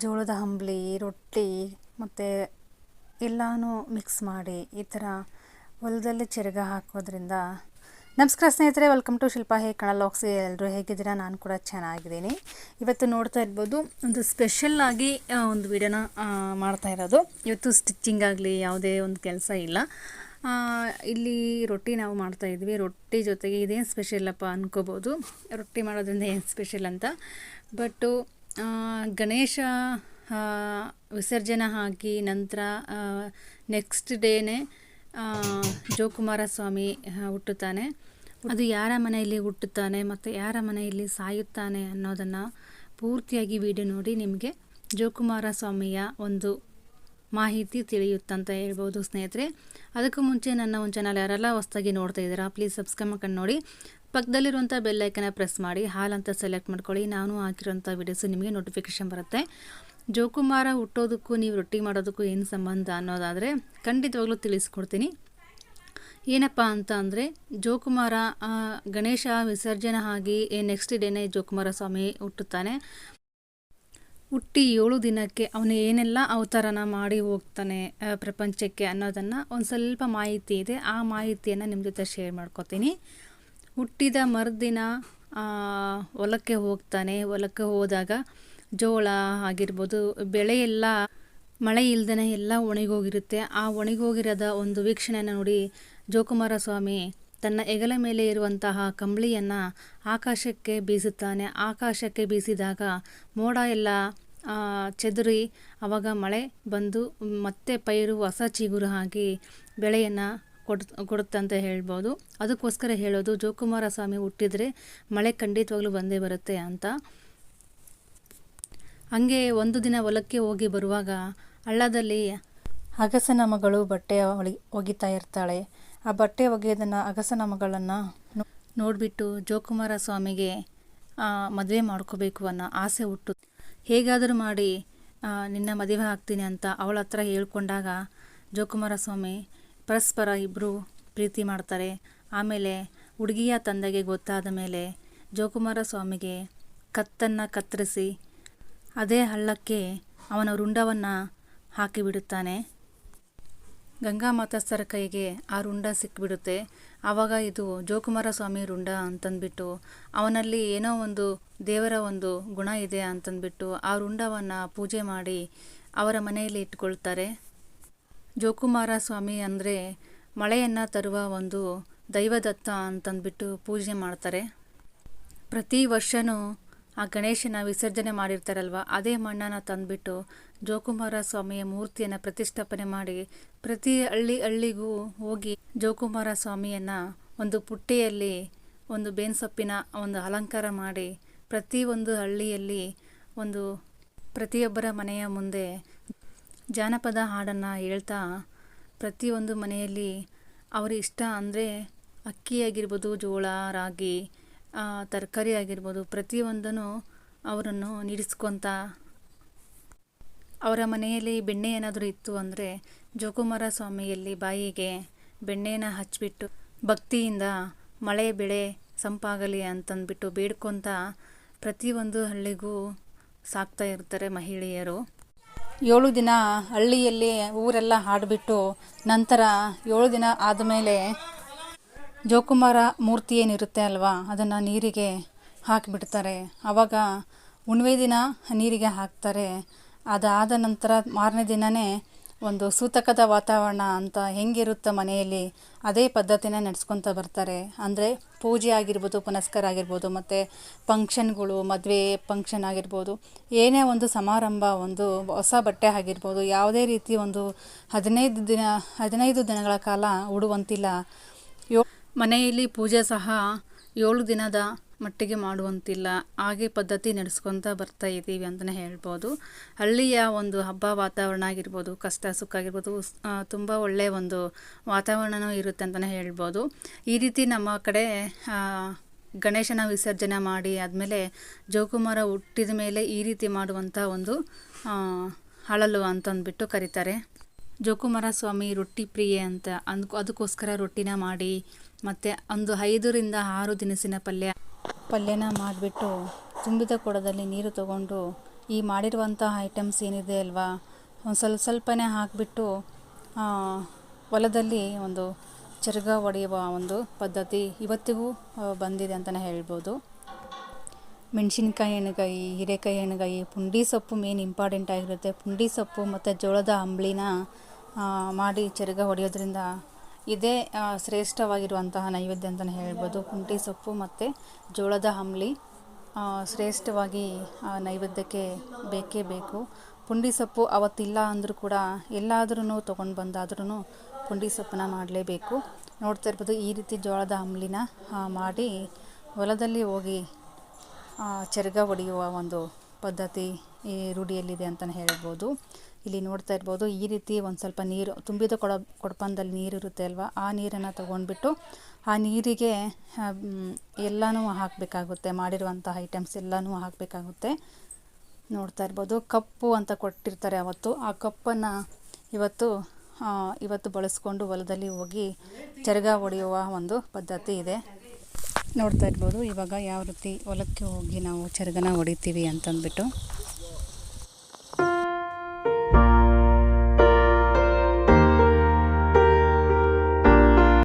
ಜೋಳದ ಅಂಬ್ಲಿ ರೊಟ್ಟಿ ಮತ್ತು ಎಲ್ಲನೂ ಮಿಕ್ಸ್ ಮಾಡಿ ಈ ಥರ ಹೊಲದಲ್ಲಿ ಚರಗ ಹಾಕೋದ್ರಿಂದ ನಮಸ್ಕಾರ ಸ್ನೇಹಿತರೆ ವೆಲ್ಕಮ್ ಟು ಶಿಲ್ಪಾ ಹೇ ಕಣಲಾಕ್ಸಿ ಎಲ್ಲರೂ ಹೇಗಿದ್ದೀರಾ? ನಾನು ಕೂಡ ಚೆನ್ನಾಗಿದ್ದೀನಿ. ಇವತ್ತು ನೋಡ್ತಾ ಇರ್ಬೋದು ಒಂದು ಸ್ಪೆಷಲ್ ಆಗಿ ಒಂದು ವಿಡಿಯೋನ ಮಾಡ್ತಾ ಇರೋದು. ಇವತ್ತು ಸ್ಟಿಚ್ಚಿಂಗ್ ಆಗಲಿ ಯಾವುದೇ ಒಂದು ಕೆಲಸ ಇಲ್ಲ. ಇಲ್ಲಿ ರೊಟ್ಟಿ ನಾವು ಮಾಡ್ತಾ ಇದ್ವಿ. ರೊಟ್ಟಿ ಜೊತೆಗೆ ಇದೇನು ಸ್ಪೆಷಲ್ಲಪ್ಪ ಅಂದ್ಕೋಬೋದು ರೊಟ್ಟಿ ಮಾಡೋದ್ರಿಂದ ಏನು ಸ್ಪೆಷಲ್ ಅಂತ. ಬಟ್ಟು ಗಣೇಶ ವಿಸರ್ಜನೆ ಹಾಕಿ ನಂತರ ನೆಕ್ಸ್ಟ್ ಡೇನೇ ಜೋಕುಮಾರ ಸ್ವಾಮಿ ಹುಟ್ಟುತ್ತಾನೆ. ಅದು ಯಾರ ಮನೆಯಲ್ಲಿ ಹುಟ್ಟುತ್ತಾನೆ ಮತ್ತು ಯಾರ ಮನೆಯಲ್ಲಿ ಸಾಯುತ್ತಾನೆ ಅನ್ನೋದನ್ನು ಪೂರ್ತಿಯಾಗಿ ವಿಡಿಯೋ ನೋಡಿ ನಿಮಗೆ ಜೋಕುಮಾರ ಸ್ವಾಮಿಯ ಒಂದು ಮಾಹಿತಿ ತಿಳಿಯುತ್ತಂತ ಹೇಳ್ಬೋದು ಸ್ನೇಹಿತರೆ. ಅದಕ್ಕೂ ಮುಂಚೆ ನನ್ನ ಒಂದು ಚಾನಲ್ ಯಾರೆಲ್ಲ ಹೊಸ್ದಾಗಿ ನೋಡ್ತಾ ಇದ್ದೀರಾ ಪ್ಲೀಸ್ ಸಬ್ಸ್ಕ್ರೈಬ್ ಮಾಡ್ಕೊಂಡು ನೋಡಿ. ಪಕ್ಕದಲ್ಲಿರುವಂಥ ಬೆಲ್ಲೈಕನ್ನ ಪ್ರೆಸ್ ಮಾಡಿ, ಹಾಲ್ ಅಂತ ಸೆಲೆಕ್ಟ್ ಮಾಡ್ಕೊಳ್ಳಿ. ನಾನು ಹಾಕಿರೋಂಥ ವಿಡಿಯೋಸು ನಿಮಗೆ ನೋಟಿಫಿಕೇಷನ್ ಬರುತ್ತೆ. ಜೋಕುಮಾರ ಹುಟ್ಟೋದಕ್ಕೂ, ನೀವು ರೊಟ್ಟಿ ಮಾಡೋದಕ್ಕೂ ಏನು ಸಂಬಂಧ ಅನ್ನೋದಾದರೆ ಖಂಡಿತವಾಗ್ಲೂ ತಿಳಿಸ್ಕೊಡ್ತೀನಿ. ಏನಪ್ಪ ಅಂತ ಅಂದರೆ, ಜೋಕುಮಾರ ಗಣೇಶ ವಿಸರ್ಜನೆ ಆಗಿ ನೆಕ್ಸ್ಟ್ ಡೇನೇ ಜೋಕುಮಾರ ಸ್ವಾಮಿ ಹುಟ್ಟುತ್ತಾನೆ. ಹುಟ್ಟಿ ಏಳು ದಿನಕ್ಕೆ ಅವನು ಏನೆಲ್ಲ ಅವತಾರನ ಮಾಡಿ ಹೋಗ್ತಾನೆ ಪ್ರಪಂಚಕ್ಕೆ ಅನ್ನೋದನ್ನು ಒಂದು ಸ್ವಲ್ಪ ಮಾಹಿತಿ ಇದೆ. ಆ ಮಾಹಿತಿಯನ್ನು ನಿಮ್ಮ ಜೊತೆ ಶೇರ್ ಮಾಡ್ಕೋತೀನಿ. ಹುಟ್ಟಿದ ಮರುದಿನ ಹೊಲಕ್ಕೆ ಹೋಗ್ತಾನೆ. ಹೊಲಕ್ಕೆ ಹೋದಾಗ ಜೋಳ ಆಗಿರ್ಬೋದು, ಬೆಳೆ ಎಲ್ಲ, ಮಳೆ ಇಲ್ದೇ ಎಲ್ಲ ಒಣಗೋಗಿರುತ್ತೆ. ಆ ಒಣಗೋಗಿರೋದ ಒಂದು ವೀಕ್ಷಣೆಯನ್ನು ನೋಡಿ ಜೋಕುಮಾರ ಸ್ವಾಮಿ ತನ್ನ ಹೆಗಲ ಮೇಲೆ ಇರುವಂತಹ ಕಂಬಳಿಯನ್ನು ಆಕಾಶಕ್ಕೆ ಬೀಸುತ್ತಾನೆ. ಆಕಾಶಕ್ಕೆ ಬೀಸಿದಾಗ ಮೋಡ ಎಲ್ಲ ಚದುರಿ ಆವಾಗ ಮಳೆ ಬಂದು ಮತ್ತೆ ಪೈರು ಹೊಸ ಚಿಗುರು ಹಾಕಿ ಬೆಳೆಯನ್ನು ಕೊಡ್ ಅಂತ ಹೇಳ್ಬೋದು. ಅದಕ್ಕೋಸ್ಕರ ಹೇಳೋದು ಜೋಕುಮಾರ ಸ್ವಾಮಿ ಹುಟ್ಟಿದರೆ ಮಳೆ ಖಂಡಿತವಾಗ್ಲೂ ಬಂದೇ ಬರುತ್ತೆ ಅಂತ. ಹಂಗೆ ಒಂದು ದಿನ ಹೊಲಕ್ಕೆ ಹೋಗಿ ಬರುವಾಗ ಹಳ್ಳದಲ್ಲಿ ಅಗಸನ ಮಗಳು ಬಟ್ಟೆ ಒಳಿ ಒಗಿತಾ ಇರ್ತಾಳೆ. ಆ ಬಟ್ಟೆ ಒಗೆಯೋದನ್ನು ಅಗಸನ ಮಗಳನ್ನು ನೋಡಿಬಿಟ್ಟು ಜೋಕುಮಾರ ಸ್ವಾಮಿಗೆ ಮದುವೆ ಮಾಡ್ಕೋಬೇಕು ಅನ್ನೋ ಆಸೆ ಹುಟ್ಟು. ಹೇಗಾದರೂ ಮಾಡಿ ನಿನ್ನ ಮದುವೆ ಹಾಕ್ತೀನಿ ಅಂತ ಅವಳ ಹತ್ರ ಹೇಳ್ಕೊಂಡಾಗ ಜೋಕುಮಾರ ಸ್ವಾಮಿ ಪರಸ್ಪರ ಇಬ್ಬರು ಪ್ರೀತಿ ಮಾಡ್ತಾರೆ. ಆಮೇಲೆ ಹುಡುಗಿಯ ತಂದೆಗೆ ಗೊತ್ತಾದ ಮೇಲೆ ಜೋಕುಮಾರ ಸ್ವಾಮಿಗೆ ಕತ್ತನ್ನು ಕತ್ತರಿಸಿ ಅದೇ ಹಳ್ಳಕ್ಕೆ ಅವನ ರುಂಡವನ್ನು ಹಾಕಿಬಿಡುತ್ತಾನೆ. ಗಂಗಾ ಮಾತಸ್ಥರ ಕೈಗೆ ಆ ರುಂಡ ಸಿಕ್ಕಿಬಿಡುತ್ತೆ ಆವಾಗ ಇದು ಜೋಕುಮಾರ ಸ್ವಾಮಿ ರುಂಡ ಅಂತಂದ್ಬಿಟ್ಟು ಅವನಲ್ಲಿ ಏನೋ ಒಂದು ದೇವರ ಒಂದು ಗುಣ ಇದೆ ಅಂತಂದ್ಬಿಟ್ಟು ಆ ರುಂಡವನ್ನು ಪೂಜೆ ಮಾಡಿ ಅವರ ಮನೆಯಲ್ಲಿ ಇಟ್ಕೊಳ್ತಾರೆ. ಜೋಕುಮಾರ ಸ್ವಾಮಿ ಅಂದರೆ ಮಳೆಯನ್ನು ತರುವ ಒಂದು ದೈವದತ್ತ ಅಂತಂದ್ಬಿಟ್ಟು ಪೂಜೆ ಮಾಡ್ತಾರೆ. ಪ್ರತಿ ವರ್ಷವೂ ಆ ಗಣೇಶನ ವಿಸರ್ಜನೆ ಮಾಡಿರ್ತಾರಲ್ವ, ಅದೇ ಮಣ್ಣನ್ನು ತಂದುಬಿಟ್ಟು ಜೋಕುಮಾರ ಸ್ವಾಮಿಯ ಮೂರ್ತಿಯನ್ನು ಪ್ರತಿಷ್ಠಾಪನೆ ಮಾಡಿ ಪ್ರತಿ ಹಳ್ಳಿ ಹಳ್ಳಿಗೂ ಹೋಗಿ ಜೋಕುಮಾರ ಸ್ವಾಮಿಯನ್ನು ಒಂದು ಪುಟ್ಟಿಯಲ್ಲಿ ಒಂದು ಬೇನ್ಸೊಪ್ಪಿನ ಒಂದು ಅಲಂಕಾರ ಮಾಡಿ ಪ್ರತಿಯೊಂದು ಹಳ್ಳಿಯಲ್ಲಿ ಒಂದು ಪ್ರತಿಯೊಬ್ಬರ ಮನೆಯ ಮುಂದೆ ಜಾನಪದ ಹಾಡನ್ನು ಹೇಳ್ತಾ ಪ್ರತಿಯೊಂದು ಮನೆಯಲ್ಲಿ ಅವ್ರ ಇಷ್ಟ ಅಂದರೆ ಅಕ್ಕಿ ಆಗಿರ್ಬೋದು, ಜೋಳ, ರಾಗಿ ತರಕಾರಿ ಆಗಿರ್ಬೋದು, ಪ್ರತಿಯೊಂದನ್ನು ಅವರನ್ನು ನೀಡಿಸ್ಕೊತ ಅವರ ಮನೆಯಲ್ಲಿ ಬೆಣ್ಣೆ ಏನಾದರೂ ಇತ್ತು ಅಂದರೆ ಜೋಕುಮಾರ ಸ್ವಾಮಿಯಲ್ಲಿ ಬಾಯಿಗೆ ಬೆಣ್ಣೆನ ಹಚ್ಚಿಬಿಟ್ಟು ಭಕ್ತಿಯಿಂದ ಮಳೆ ಬೆಳೆ ಸಂಪಾಗಲಿ ಅಂತಂದ್ಬಿಟ್ಟು ಬೇಡ್ಕೊತ ಪ್ರತಿಯೊಂದು ಹಳ್ಳಿಗೂ ಸಾಕ್ತಾ ಇರ್ತಾರೆ ಮಹಿಳೆಯರು. ಏಳು ದಿನ ಹಳ್ಳಿಯಲ್ಲಿ ಊರೆಲ್ಲ ಹಾಡಿಬಿಟ್ಟು ನಂತರ ಏಳು ದಿನ ಆದಮೇಲೆ ಜೋಕುಮಾರ ಮೂರ್ತಿ ಏನಿರುತ್ತೆ ಅಲ್ವಾ, ಅದನ್ನು ನೀರಿಗೆ ಹಾಕಿಬಿಡ್ತಾರೆ. ಆವಾಗ ಹುಣ್ಮೆ ದಿನ ನೀರಿಗೆ ಹಾಕ್ತಾರೆ. ಅದಾದ ನಂತರ ಮಾರನೇ ದಿನವೇ ಒಂದು ಸೂತಕದ ವಾತಾವರಣ ಅಂತ ಹೆಂಗಿರುತ್ತೆ ಮನೆಯಲ್ಲಿ, ಅದೇ ಪದ್ಧತಿನ ನಡೆಸ್ಕೊತ ಬರ್ತಾರೆ. ಅಂದರೆ ಪೂಜೆ ಆಗಿರ್ಬೋದು, ಪುನಸ್ಕಾರ ಆಗಿರ್ಬೋದು, ಮತ್ತು ಫಂಕ್ಷನ್ಗಳು, ಮದುವೆ ಫಂಕ್ಷನ್ ಆಗಿರ್ಬೋದು, ಏನೇ ಒಂದು ಸಮಾರಂಭ, ಒಂದು ಹೊಸ ಬಟ್ಟೆ ಆಗಿರ್ಬೋದು, ಯಾವುದೇ ರೀತಿ ಒಂದು ಹದಿನೈದು ದಿನ, ಹದಿನೈದು ದಿನಗಳ ಕಾಲ ಉಡುವಂತಿಲ್ಲ. ಯೋ ಮನೆಯಲ್ಲಿ ಪೂಜೆ ಸಹ ಏಳು ದಿನದ ಮಟ್ಟಿಗೆ ಮಾಡುವಂತಿಲ್ಲ. ಹಾಗೆ ಪದ್ಧತಿ ನಡೆಸ್ಕೊತ ಬರ್ತಾ ಇದ್ದೀವಿ ಅಂತಲೇ ಹೇಳ್ಬೋದು. ಹಳ್ಳಿಯ ಒಂದು ಹಬ್ಬ ವಾತಾವರಣ ಆಗಿರ್ಬೋದು, ಕಷ್ಟ ಸುಖ ಆಗಿರ್ಬೋದು ತುಂಬ ಒಳ್ಳೆಯ ಒಂದು ವಾತಾವರಣವೂ ಇರುತ್ತೆ ಅಂತಲೇ ಹೇಳ್ಬೋದು. ಈ ರೀತಿ ನಮ್ಮ ಕಡೆ ಗಣೇಶನ ವಿಸರ್ಜನೆ ಮಾಡಿ ಆದಮೇಲೆ ಜೋಕುಮಾರ ಹುಟ್ಟಿದ ಮೇಲೆ ಈ ರೀತಿ ಮಾಡುವಂಥ ಒಂದು ಅಳಲು ಅಂತಂದ್ಬಿಟ್ಟು ಕರೀತಾರೆ. ಜೋಕುಮಾರ ಸ್ವಾಮಿ ರೊಟ್ಟಿ ಪ್ರಿಯೆ ಅಂತ ಅಂದ್ ಅದಕ್ಕೋಸ್ಕರ ರೊಟ್ಟಿನ ಮಾಡಿ, ಮತ್ತು ಒಂದು ಐದರಿಂದ ಆರು ದಿನಸಿನ ಪಲ್ಯ ಪಲ್ಯನ ಮಾಡಿಬಿಟ್ಟು ತುಂಬಿದ ಕೊಡದಲ್ಲಿ ನೀರು ತಗೊಂಡು ಈ ಮಾಡಿರುವಂಥ ಐಟಮ್ಸ್ ಏನಿದೆ ಅಲ್ವಾ, ಒಂದು ಸ್ವಲ್ಪ ಸ್ವಲ್ಪನೇ ಹಾಕಿಬಿಟ್ಟು ಹೊಲದಲ್ಲಿ ಒಂದು ಚರಗ ಹೊಡೆಯುವ ಒಂದು ಪದ್ಧತಿ ಇವತ್ತಿಗೂ ಬಂದಿದೆ ಅಂತಲೇ ಹೇಳ್ಬೋದು. ಮೆಣಸಿನ್ಕಾಯಿ ಎಣ್ಣೆಗಾಯಿ ಹೀರೆಕಾಯಿ ಎಣ್ಣೆಗಾಯಿ ಪುಂಡಿ ಸೊಪ್ಪು ಮೇನ್ ಇಂಪಾರ್ಟೆಂಟ್ ಆಗಿರುತ್ತೆ. ಪುಂಡಿ ಸೊಪ್ಪು ಮತ್ತು ಜೋಳದ ಅಂಬಲಿನ ಮಾಡಿ ಚರಗ ಹೊಡೆಯೋದ್ರಿಂದ ಇದೇ ಶ್ರೇಷ್ಠವಾಗಿರುವಂತಹ ನೈವೇದ್ಯ ಅಂತಲೇ ಹೇಳ್ಬೋದು. ಪುಂಟಿ ಸೊಪ್ಪು ಮತ್ತು ಜೋಳದ ಅಂಬಲಿ ಶ್ರೇಷ್ಠವಾಗಿ ನೈವೇದ್ಯಕ್ಕೆ ಬೇಕೇ ಬೇಕು. ಪುಂಡಿ ಸೊಪ್ಪು ಅವತ್ತಿಲ್ಲ ಅಂದರೂ ಕೂಡ ಎಲ್ಲಾದ್ರೂ ತೊಗೊಂಡು ಬಂದಾದ್ರೂ ಪುಂಡಿ ಸೊಪ್ಪನ್ನ ಮಾಡಲೇಬೇಕು. ನೋಡ್ತಾ ಇರ್ಬೋದು, ಈ ರೀತಿ ಜೋಳದ ಅಂಬಲಿನ ಮಾಡಿ ಹೊಲದಲ್ಲಿ ಹೋಗಿ ಚರಗ ಹೊಡೆಯುವ ಒಂದು ಪದ್ಧತಿ ಈ ರೂಢಿಯಲ್ಲಿದೆ ಅಂತಲೇ ಹೇಳ್ಬೋದು. ಇಲ್ಲಿ ನೋಡ್ತಾ ಇರ್ಬೋದು, ಈ ರೀತಿ ಒಂದು ಸ್ವಲ್ಪ ನೀರು ತುಂಬಿದ ಕೊಡ ಕೊಡಪಾನದಲ್ಲಿ ನೀರಿರುತ್ತೆ ಅಲ್ವಾ? ಆ ನೀರನ್ನು ತೊಗೊಂಡ್ಬಿಟ್ಟು ಆ ನೀರಿಗೆ ಎಲ್ಲನೂ ಹಾಕಬೇಕಾಗುತ್ತೆ. ಮಾಡಿರುವಂಥ ಐಟಮ್ಸ್ ಎಲ್ಲನೂ ಹಾಕಬೇಕಾಗುತ್ತೆ. ನೋಡ್ತಾ ಇರ್ಬೋದು, ಕಪ್ಪು ಅಂತ ಕೊಟ್ಟಿರ್ತಾರೆ ಅವತ್ತು. ಆ ಕಪ್ಪನ್ನು ಇವತ್ತು ಇವತ್ತು ಬಳಸ್ಕೊಂಡು ಹೊಲದಲ್ಲಿ ಹೋಗಿ ಚರಗ ಹೊಡೆಯುವ ಒಂದು ಪದ್ಧತಿ ಇದೆ. ನೋಡ್ತಾ ಇರ್ಬೋದು. ಇವಾಗ ಯಾವ ರೀತಿ ಹೊಲಕ್ಕೆ ಹೋಗಿ ನಾವು ಚರಗನ ಹೊಡಿತೀವಿ ಅಂತಂದ್ಬಿಟ್ಟು